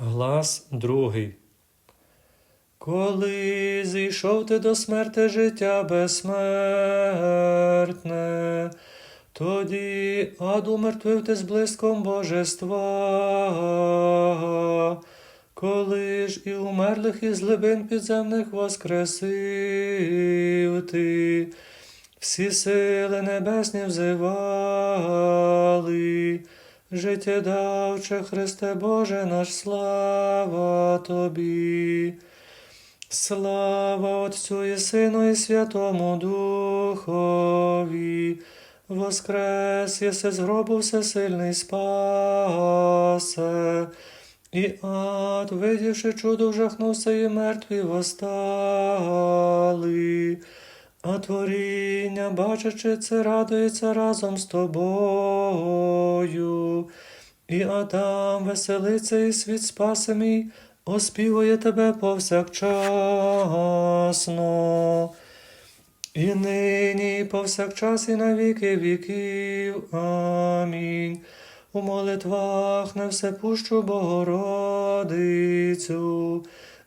Глас другий. Коли зійшов ти до смерти життя безсмертне, тоді ад умертвив ти з блиском божества, коли ж і умерлих із глибин підземних воскресив ти, всі сили небесні взивали, життєдавче Христе Боже наш, слава Тобі. Слава Отцю і Сину і Святому Духові, воскрес єси з гробу всесильний спасе, і ад, видівши чудо, вжахнувся і мертві восстали, а творіння, бачачи це, радується разом з тобою. І Адам веселиться, і світ спаси мій, оспівує тебе повсякчасно. І нині, повсякчас, і на віки віків. Амінь. У молитвах на всепущу Богородицю,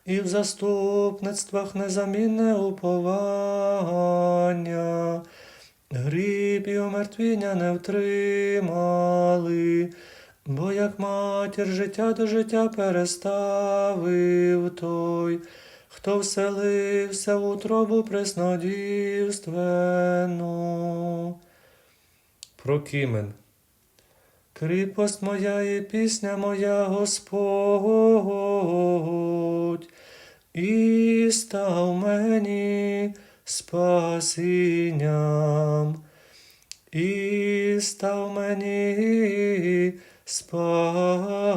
і в заступництвах незамінне уповання. Гріб і омертвіння не втримали, бо як матір життя до життя переставив той, хто вселився в утробу преснодівственну. Прокімен. Кріпость моя і пісня моя Господь, і став мені спасінням, і став мені спасінням.